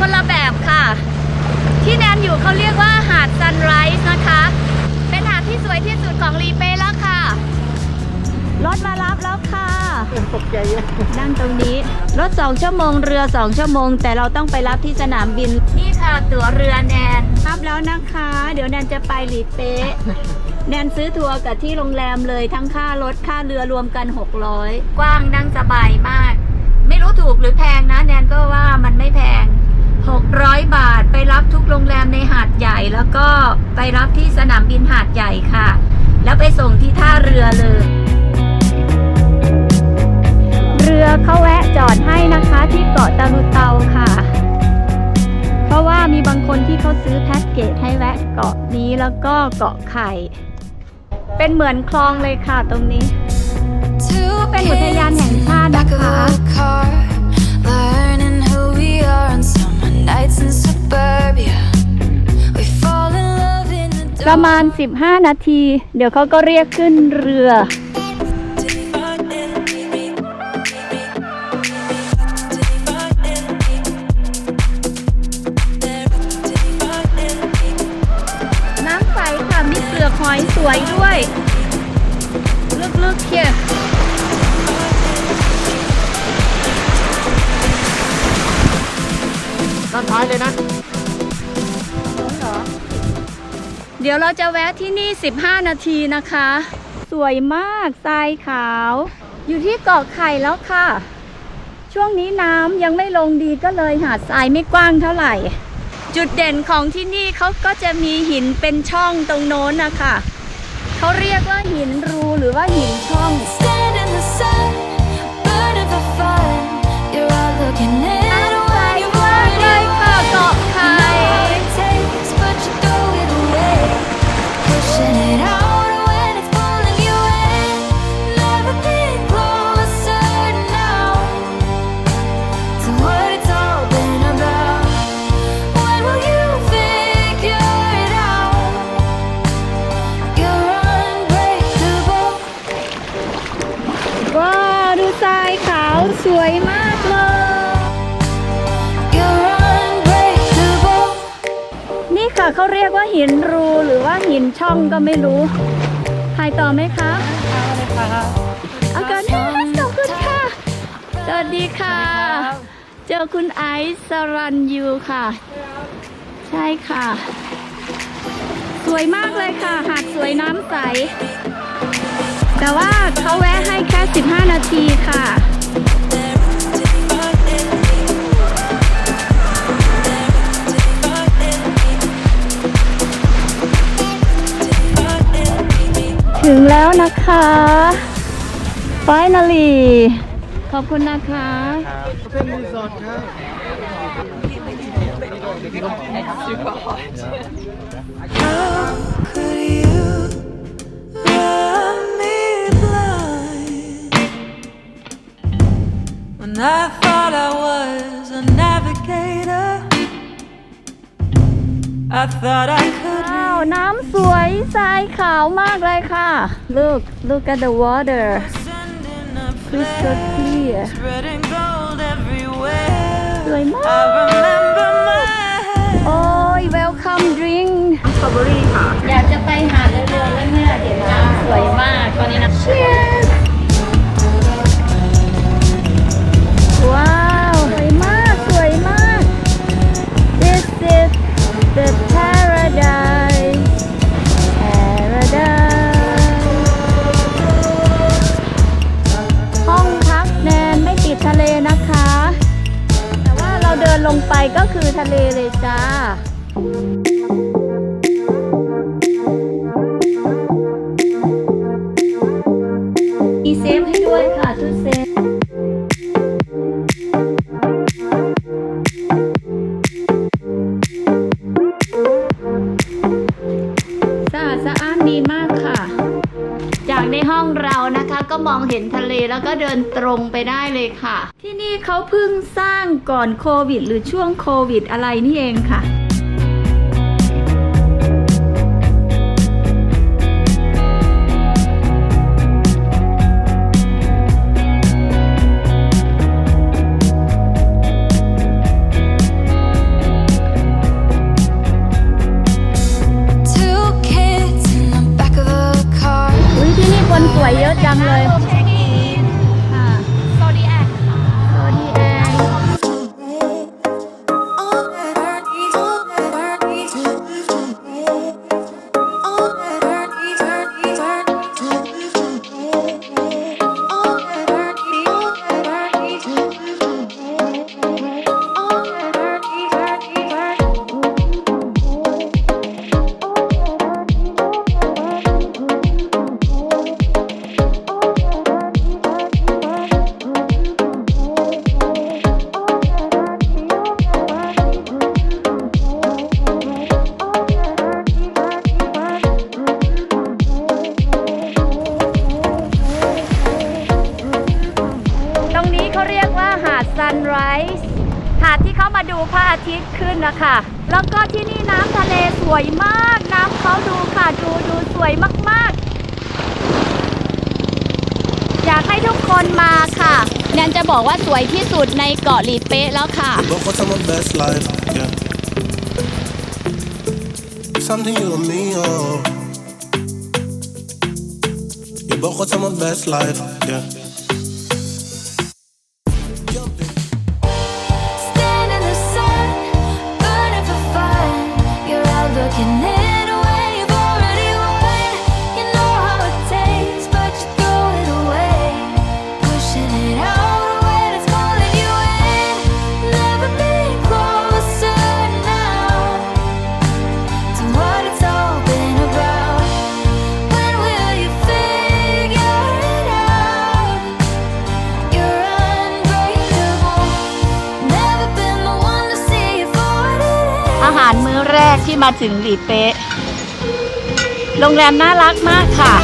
คนละแบบค่ะ ที่แนนอยู่เขาเรียกว่าหาดซันไรส์นะคะ เป็นหาดที่สวยที่สุดของลีเป้แล้วค่ะ รถมารับแล้วค่ะตกใจนั่งตรงนี้ รถ2ชั่วโมงเรือ2ชั่วโมง แต่เราต้องไปรับที่สนามบิน นี่ค่ะตั๋วเรือแนนรับแล้วนะคะ เดี๋ยวแนนจะไปหลีเป๊แนนซื้อทัวร์กับที่โรงแรมเลยทั้งค่ารถค่าเรือรวมกัน 600 กว้างนั่งสบายมาก ไม่รู้ถูกหรือแพงนะ แนนก็ว่ามันไม่แพง 600 บาท ไปรับทุกโรงแรมในหาดใหญ่ แล้วก็ไปรับที่สนามบินหาดใหญ่ค่ะ แล้วไปส่งที่ท่าเรือเลย เรือเขาแวะจอดให้นะคะที่เกาะตาลุเตาค่ะ เพราะว่ามีบางคนที่เขาซื้อแพ็กเกจให้แวะเกาะนี้แล้วก็เกาะไข่ เป็นเหมือนคลองเลยค่ะตรงนี้ ประมาณ 15 นาที เดี๋ยวเขาก็เรียกขึ้นเรือ น้ำใสค่ะ มีเปลือกหอยสวยด้วย ลึกๆเชียด้านท้ายเลยนะ เดี๋ยวเราจะแวะที่นี่ 15 นาทีนะคะ สวยมากทรายขาว อยู่ที่เกาะไข่แล้วค่ะ ช่วงนี้น้ำยังไม่ลงดีก็เลยหาดทรายไม่กว้างเท่าไหร่ จุดเด่นของที่นี่เขาก็จะมีหินเป็นช่องตรงโน้นนะคะเขาเรียกว่าหินรูหรือว่าหินช่อง stand in the sun, burning for fun. You're out looking in นี่ค่ะเขาเรียกว่าหินรูหรือว่าหินช่องก็ไม่รู้ถ่ายต่อไหมคะเอากันขอบคุณค่ะ สวัสดีค่ะ เจอคุณไอซ์สรันยูค่ะ ใช่ค่ะ สวยมากเลยค่ะ หาดสวยน้ำใส แต่ว่าเขาแวะให้แค่ 15 นาทีค่ะ ถึงแล้วนะคะ finally ขอบคุณนะคะเป็นรีสอร์ทครับ I thought I น้ำสวยทรายขาวมากเลยค่ะ look look at the water sending a crystal clear spreading gold everywhere. สวยมา I ก remember my โอ้ย welcome drink สตรอเบอรี่ค่ะ อยากจะไปหาเรือๆแล้วเนี่ยเดี๋ยวน้ำสวยมาก ตอนนี้นะ cheers ไปก็คือทะเลเลยจ้ามีเซฟให้ด้วยค่ะชุดเซฟสะอาดสะอ้านดีมากค่ะ จากในห้องเรานะคะก็มองเห็นทะเลแล้วก็เดินตรงไปได้เลยค่ะ นี่เขาเพิ่งสร้างก่อนโควิด หรือช่วงโควิด อะไรนี่เองค่ะ พระอาทิตย์ขึ้นนะคะ แล้วก็ที่นี่น้ำทะเลสวยมาก น้ำเขาดูค่ะ ดูดูสวยมากๆ อยากให้ทุกคนมาค่ะแนนจะบอกว่าสวยที่สุดในเกาะลีเป๊ะแล้วค่ะ something you and me, oh. You both what's on my best life, yeah. แรกที่มาถึงหลีเป๊ะ โรงแรมน่ารักมากค่ะ